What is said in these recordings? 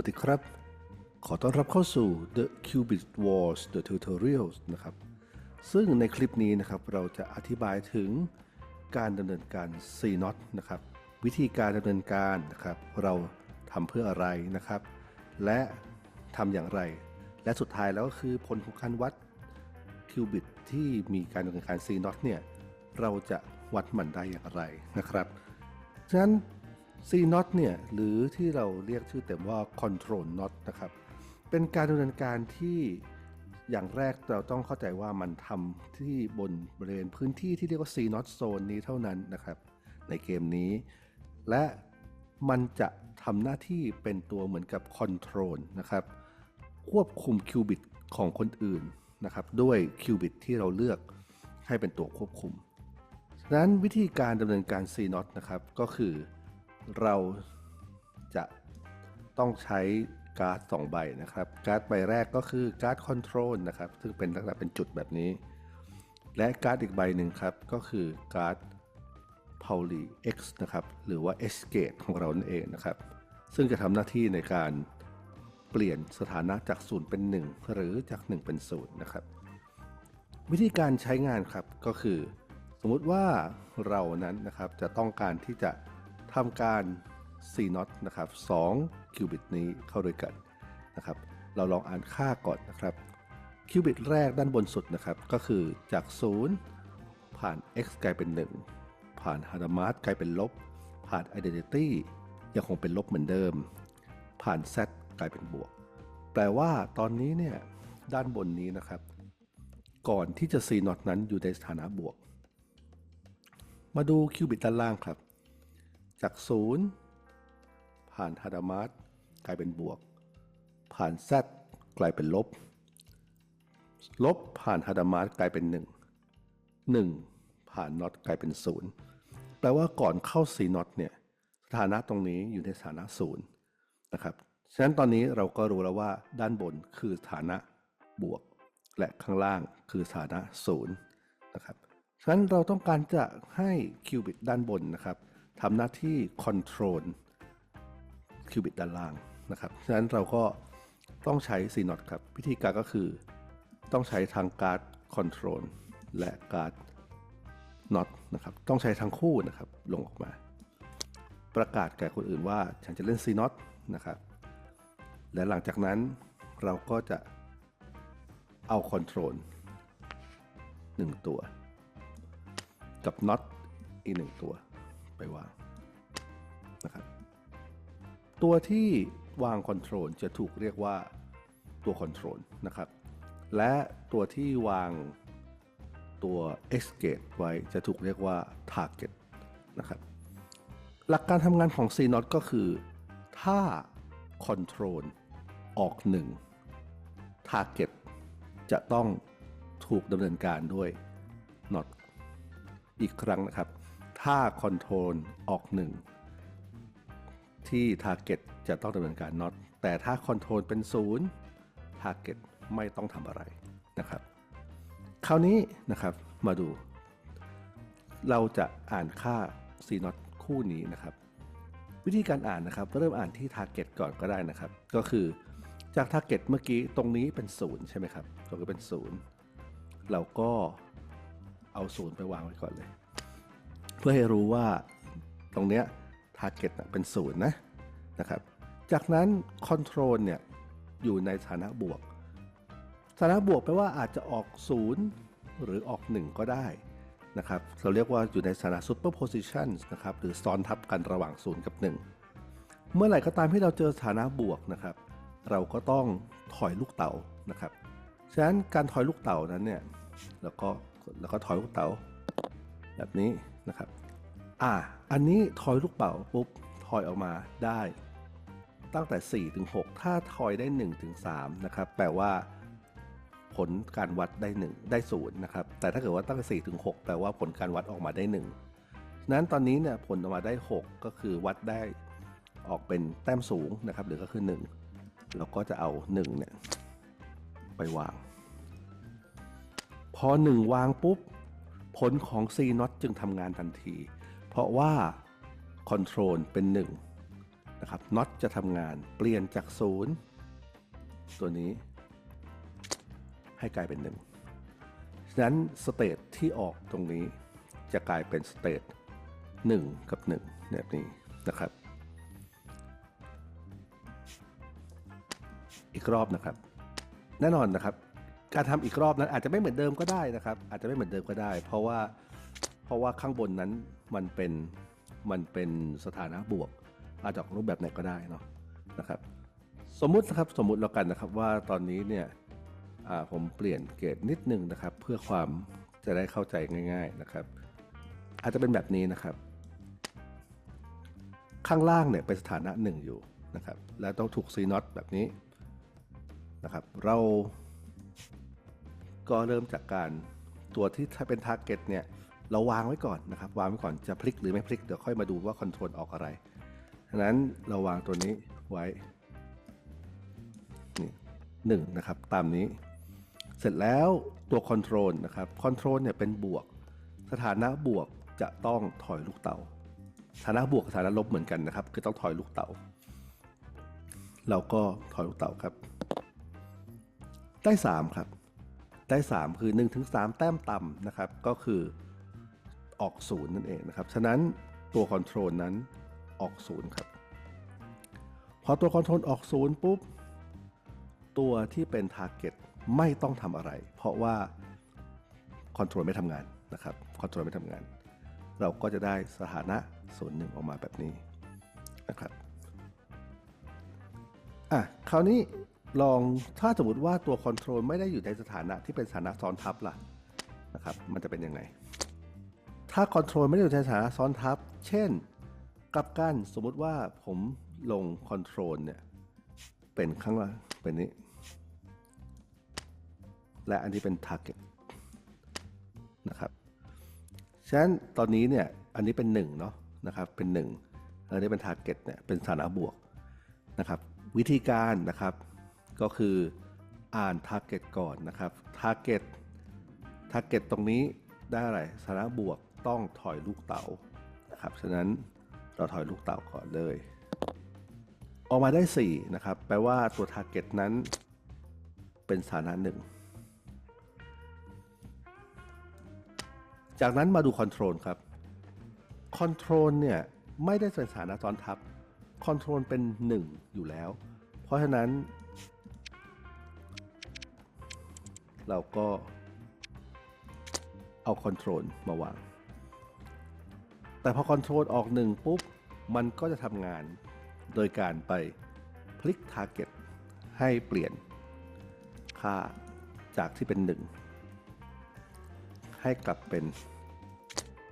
วัสดีครับ ขอต้อนรับเข้าสู่ The Qubit Wars The Tutorials นะครับ ซึ่งในคลิปนี้นะครับเราจะอธิบายถึงการดำเนินการ C n o t นะครับ วิธีการดำเนินการนะครับ เราทำเพื่ออะไรนะครับ และทำอย่างไร และสุดท้ายแล้วก็คือผลของการวัดคิวบิตที่มีการดำเนินการ C n o t เนี่ย เราจะวัดมันได้อย่างไรนะครับ ฉะนั้น C n o t เนี่ยหรือที่เราเรียกชื่อเต็มว่า Control Not นะครับเป็นการดำเนินการที่อย่างแรกเราต้องเข้าใจว่ามันทำที่บนบริเวณพื้นที่ที่เรียกว่า C n o t Zone นี้เท่านั้นนะครับ ในเกมนี้ และมันจะทำหน้าที่เป็นตัวเหมือนกับ Control นะครับควบคุมคิวบิตของคนอื่นนะครับด้วยคิวบิตที่เราเลือกให้เป็นตัวควบคุม ฉะนั้นวิธีการดำเนินการ C n o t นะครับก็คือ เราจะต้องใช้การ์ด2ใบนะครับ การ์ดใบแรกก็คือการ์ดคอนโทรลนะครับ ซึ่งเป็นลักษณะเป็นจุดแบบนี้ และการ์ดอีกใบหนึ่งครับ ก็คือการ์ด Pauli X นะครับ หรือว่า X Gate ของเรานั่นเองนะครับ ซึ่งจะทำหน้าที่ในการเปลี่ยนสถานะจาก0เป็น 1 หรือจาก 1 เป็น0นะครับ วิธีการใช้งานครับก็คือ สมมุติว่าเรานั้นนะครับจะต้องการที่จะ ทำการ C n o t นะครับ2คิวบิตนี้เข้าด้วยกันนะครับ เราลองอ่านค่าก่อนนะครับคิวบิตแรกด้านบนสุดนะครับ ก็คือจาก 0 ผ่าน x กลายเป็น 1 ผ่าน h a r d a m a s กลายเป็นลบ ผ่าน identity ยังคงเป็นลบเหมือนเดิม ผ่าน z กลายเป็นบวก แปลว่าตอนนี้เนี่ยด้านบนนี้นะครับ ก่อนที่จะ C n o t นั้นอยู่ในสถานะบวก มาดูคิวบิตด้านล่างครับ จาก0ผ่านฮาดามาสกลายเป็นบวก ผ่าน z กลายเป็นลบ ลบผ่านฮาดามาสกลายเป็น 1 1 ผ่านน็อตกลายเป็น 0 แปลว่าก่อนเข้า C น็อตเนี่ยสถานะตรงนี้อยู่ในสถานะ 0 นะครับ ฉะนั้นตอนนี้เราก็รู้แล้วว่าด้านบนคือสถานะบวก และข้างล่างคือสถานะ 0 นะครับ ฉะนั้นเราต้องการจะให้คิวบิตด้านบนนะครับ ทำหน้าที่ control คิวบิตด้านล่างนะครับฉะนั้นเราก็ต้องใช้ C n o t ครับ วิธีการก็คือต้องใช้ทั้งการ์ด control และการ์ด not นะครับ ต้องใช้ทั้งคู่นะครับ ลงออกมา ประกาศแก่คนอื่นว่าฉันจะเล่น C n o t นะครับ และหลังจากนั้นเราก็จะเอา control 1ตัว กับ not อีกหนึ่งตัว ไปวางนะครับตัวที่วางคอนโทรลจะถูกเรียกว่าตัวคอนโทรลนะครับและตัวที่วางตัว escape ไว้จะถูกเรียกว่า target นะครับหลักการทำงานของ C n o t ก็คือ ถ้า control ออก 1 target จะต้องถูกดำเนินการด้วย not อีกครั้งนะครับ ถ้า Control ออก 1 ที่ Target จะต้องดำเนินการ not แต่ถ้า Control เป็น0 Target ไม่ต้องทำอะไรนะครับ คราวนี้นะครับมาดู เราจะอ่านค่า C not คู่นี้นะครับ วิธีการอ่านนะครับเริ่มอ่านที่ Target ก่อนก็ได้นะครับ ก็คือจาก Target เมื่อกี้ตรงนี้เป็น 0 ใช่ไหมครับตรงนี้เป็น 0 เราก็เอา 0 ไปวางไว้ก่อนเลย เพื่อให้รู้ว่าตรงเนี้ย target น่ะเป็นศูนย์นะนะครับ จากนั้น control เนี่ยอยู่ในสถานะบวกสถานะบวกแปลว่าอาจจะออก 0 หรือออก 1 ก็ได้นะครับ เราเรียกว่าอยู่ในสถานะ superposition นะครับ หรือซ้อนทับกันระหว่าง 0 กับ 1 เมื่อไหร่ก็ตามที่เราเจอสถานะบวกนะครับ เราก็ต้องถอยลูกเต๋านะครับ ฉะนั้นการถอยลูกเต๋านั้นเนี่ย แล้วก็แล้วก็ถอยลูกเต๋าแบบนี้ นะครับอ่าอันนี้ทอยลูกเป๋าปุ๊บทอยออกมาได้ ตั้งแต่ 4 ถึง 6 ถ้าทอยได้ 1 ถึง 3 นะครับ แปลว่าผลการวัดได้ 1 ได้0นะครับ แต่ถ้าเกิดว่าตั้งแต่4ถึง 6 แปลว่าผลการวัดออกมาได้ 1 นั้นตอนนี้เนี่ยผลออกมาได้ 6 ก็คือวัดได้ออกเป็นแต้มสูงนะครับ หรือก็คือ 1 เราก็จะเอา1เนี่ยไปวาง พอ 1 วางปุ๊บ ผลของ C not จึงทำงานทันที เพราะว่า Control เป็น1นะครับน็อตจะทำงานเปลี่ยนจากศูนย์ตัวนี้ ให้กลายเป็นหนึ่งฉะนั้นสเตทที่ออกตรงนี้จะกลายเป็นสเตท1กับ 1 แบบนี้นะครับ อีกรอบนะครับ แน่นอนนะครับ การทำอีกรอบนั้นอาจจะไม่เหมือนเดิมก็ได้นะครับ อาจจะไม่เหมือนเดิมก็ได้ เพราะว่าเพราะว่าข้างบนนั้นมันเป็นมันเป็นสถานะบวก อาจจะรูปแบบไหนก็ได้เนาะนะครับ สมมุตินะครับสมมุติแล้วกันนะครับว่าตอนนี้เนี่ยผมเปลี่ยนเกรดนิดนึงนะครับ เพื่อความจะได้เข้าใจง่าย ๆนะครับ อาจจะเป็นแบบนี้นะครับ ข้างล่างเนี่ยเป็นสถานะหนึ่งอยู่นะครับ แล้วต้องถูกซีน็อตแบบนี้นะครับ เรา ก็เริ่มจากการตัวที่ถ้าเป็นทาร์เก็ตเนี่ยเราวางไว้ก่อนนะครับวางไว้ก่อนจะพลิกหรือไม่พลิกเดี๋ยวค่อยมาดูว่าคอนโทรลออกอะไรฉะนั้นเราวางตัวนี้ไว้นี่หนึ่งนะครับตามนี้ เสร็จแล้วตัวคอนโทรลนะครับคอนโทรลเนี่ยเป็นบวก สถานะบวกจะต้องถอยลูกเต๋าสถานะบวกกับสถานะลบเหมือนกันนะครับ คือต้องถอยลูกเต๋าเราก็ถอยลูกเต๋าครับ ได้ 3 ครับ ได้ 3 คือ1ถึง3แต้มต่ำนะครับ ก็คือออกศูนย์นั่นเองนะครับ ฉะนั้นตัวคอนโทรลนั้นออกศูนย์ครับ พอตัวคอนโทรลออกศูนย์ปุ๊บ ตัวที่เป็น Target ไม่ต้องทำอะไร เพราะว่าคอนโทรลไม่ทำงานนะครับคอนโทรลไม่ทำงาน เราก็จะได้สถานะศูนย์หนึ่งออกมาแบบนี้นะครับอะคราวนี้ ลองถ้าสมมติว่าตัวคอนโทรลไม่ได้อยู่ในสถานะที่เป็นสถานะซ้อนทับล่ะนะครับ มันจะเป็นยังไง ถ้าคอนโทรลไม่ได้อยู่ในสถานะซ้อนทับ เช่นกลับกันสมมุติว่าผมลงคอนโทรลเนี่ยเป็นข้างล่างเป็นนี้ และอันนี้เป็น target นะครับ ฉะนั้นตอนนี้เนี่ยอันนี้เป็น1เนาะนะครับเป็น1อันนี้เป็น target เนี่ยเป็นสถานะบวกนะครับ วิธีการนะครับ ก็คืออ่าน target ก่อนนะครับ target target ตรงนี้ได้อะไรสานะบวกต้องถอยลูกเต๋านะครับฉะนั้นเราถอยลูกเต๋าก่อนเลย ออกมาได้ 4 นะครับ แปลว่าตัว target นั้นเป็นสานะหนึ่งจากนั้นมาดูคอนโทรลครับคอนโทรลเนี่ยไม่ได้เป็นสานะซ้อนทับคอนโทรลเป็น 1 อยู่แล้ว เพราะฉะนั้น เราก็เอาคอนโทรลมาวาง แต่พอคอนโทรลออก1ปุ๊บ มันก็จะทำงานโดยการไปพลิก Target ให้เปลี่ยนค่าจากที่เป็น 1 ให้กลับเป็น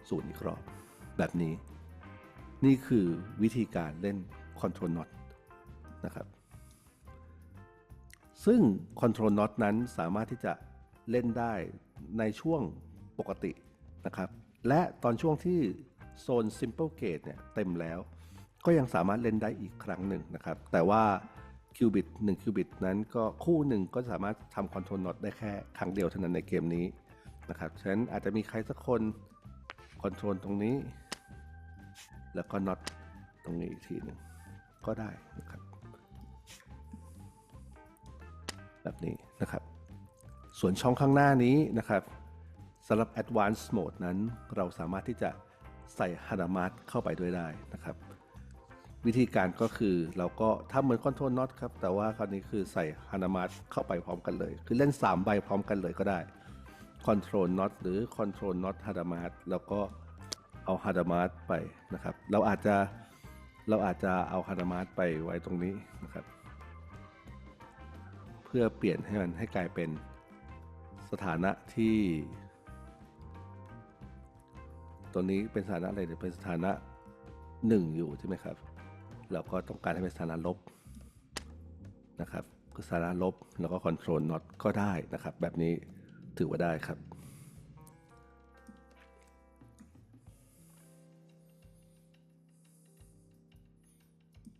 ศูนย์อีกรอบ แบบนี้ นี่คือวิธีการเล่น Control Not นะครับ ซึ่ง Control Not นั้นสามารถที่จะ เล่นได้ในช่วงปกตินะครับ และตอนช่วงที่โซน Simple Gate เนี่ยเต็มแล้ว ก็ยังสามารถเล่นได้อีกครั้งหนึ่งนะครับ แต่ว่าคิวบิต1คิวบิตนั้นก็คู่หนึ่งก็สามารถทำคอนโทรลน็อตได้แค่ครั้งเดียวเท่านั้นในเกมนี้นะครับ ฉะนั้นอาจจะมีใครสักคนคอนโทรลตรงนี้ แล้วก็น็อตตรงนี้อีกทีหนึ่งก็ได้นะครับ แบบนี้นะครับ ส่วนช่องข้างหน้านี้นะครับสำหรับ Advanced Mode นั้น เราสามารถที่จะใส่ฮานามา t เข้าไปด้วยได้นะครับ วิธีการก็คือเราก็ทำเหมือนคอนโทรลน็อตครับ แต่ว่าคราวนี้คือใส่ฮานามา t เข้าไปพร้อมกันเลย คือเล่น 3 ใบพร้อมกันเลยก็ได้คอนโทรลน็อตหรือคอนโทรลน็อตฮานามาร์แล้วก็เอาฮานามาร์ไปนะครับ เราอาจจะเราอาจจะเอาฮานามาร์ไปไว้ตรงนี้นะครับ เพื่อเปลี่ยนให้มันให้กลายเป็น สถานะที่ ตัวนี้เป็นสถานะอะไรเดี๋ยวเป็นสถานะหนึ่งอยู่ใช่ไหมครับ เราก็ต้องการให้เป็นสถานะลบนะครับสถานะลบแล้วก็คอนโทรลน็อตก็ได้นะครับ แบบนี้ถือว่าได้ครับ